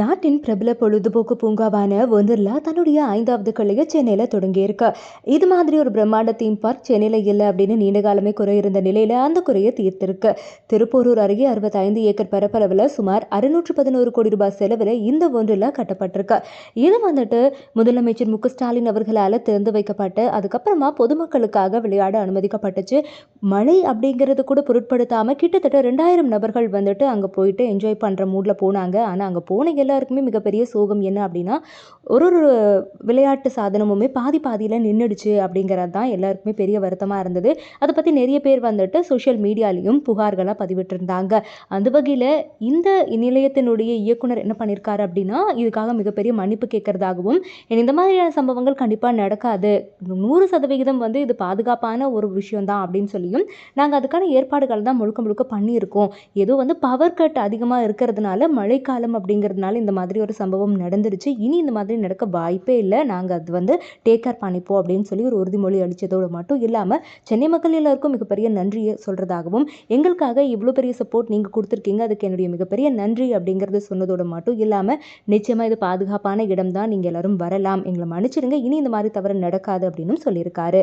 நாட்டின் பிரபல பொழுதுபோக்கு பூங்காவான ஒண்டர்லா தன்னுடைய ஐந்தாவது கிளையை சென்னையில் தொடங்கியிருக்கு. இது மாதிரி ஒரு பிரம்மாண்ட தீம் பார்க் சென்னையில் இல்லை அப்படின்னு நீண்ட காலமே குறை இருந்த நிலையில் அந்த குறையை தீர்த்திருக்கு. திருப்போரூர் அருகே அறுபத்தைந்து ஏக்கர் பரப்பளவில் சுமார் அறுநூற்று பதினோரு கோடி ரூபாய் செலவில் இந்த ஒண்டர்லா கட்டப்பட்டிருக்கு. இது வந்துட்டு முதலமைச்சர் மு ஸ்டாலின் அவர்களால் திறந்து வைக்கப்பட்டு அதுக்கப்புறமா பொதுமக்களுக்காக விளையாட அனுமதிக்கப்பட்டுச்சு. மழை அப்படிங்கிறது கூட பொருட்படுத்தாமல் கிட்டத்தட்ட ரெண்டாயிரம் நபர்கள் வந்துட்டு அங்கே போயிட்டு என்ஜாய் பண்ணுற மூடில் போனாங்க. ஆனால் அங்கே போன எல்லாருக்குமே மிகப்பெரிய சோகம் என்ன அப்படின்னா ஒரு ஒரு விளையாட்டு சாதனமுமே பாதி பாதியில் நின்றுடுச்சு அப்படிங்கிறது தான் எல்லாருக்குமே பெரிய வருத்தமாக இருந்தது. அதை பற்றி நிறைய பேர் வந்துட்டு சோஷியல் மீடியாலையும் புகார்களாக பதிவிட்டிருந்தாங்க. அந்த வகையில் இந்த நிலையத்தினுடைய இயக்குனர் என்ன பண்ணியிருக்காரு அப்படின்னா இதுக்காக மிகப்பெரிய மன்னிப்பு கேட்கறதாகவும் இந்த மாதிரியான சம்பவங்கள் கண்டிப்பாக நடக்காது. நூறு சதவிகிதம் வந்து இது பாதுகாப்பான ஒரு விஷயம் தான் அப்படின்னு சொல்லியும் நாங்கள் அதுக்கான ஏற்பாடுகள் தான் முழுக்க முழுக்க பண்ணியிருக்கோம். ஏதோ வந்து பவர் கட் அதிகமாக இருக்கிறதுனால மழைக்காலம் அப்படிங்கிறதுனால இந்த மாதிரி ஒரு சம்பவம் நடந்துருச்சு. இனி இந்த மாதிரி நடக்க வாய்ப்பே இல்லை. நாங்கள் அது வந்து டேக் கேர் பண்ணிப்போம் அப்படின்னு சொல்லி ஒரு உறுதிமொழி அளித்ததோடு மட்டும் இல்லாமல் சென்னை மக்கள் எல்லாருக்கும் மிகப்பெரிய நன்றியை சொல்கிறதாகவும் எங்களுக்காக இவ்வளோ பெரிய சப்போர்ட் நீங்கள் கொடுத்துருக்கீங்க. அதுக்கு என்னுடைய மிகப்பெரிய நன்றி அப்படிங்கிறத சொன்னதோடு மட்டும் இல்லாமல் நிச்சயமாக இது பாதுகாப்பான இடம் தான் நீங்கள் எல்லாரும் வரலாம். எங்களை மன்னிச்சிடுங்க. இனி இந்த மாதிரி தவறு நடக்காது அப்படின்னு சொல்லியிருக்காரு.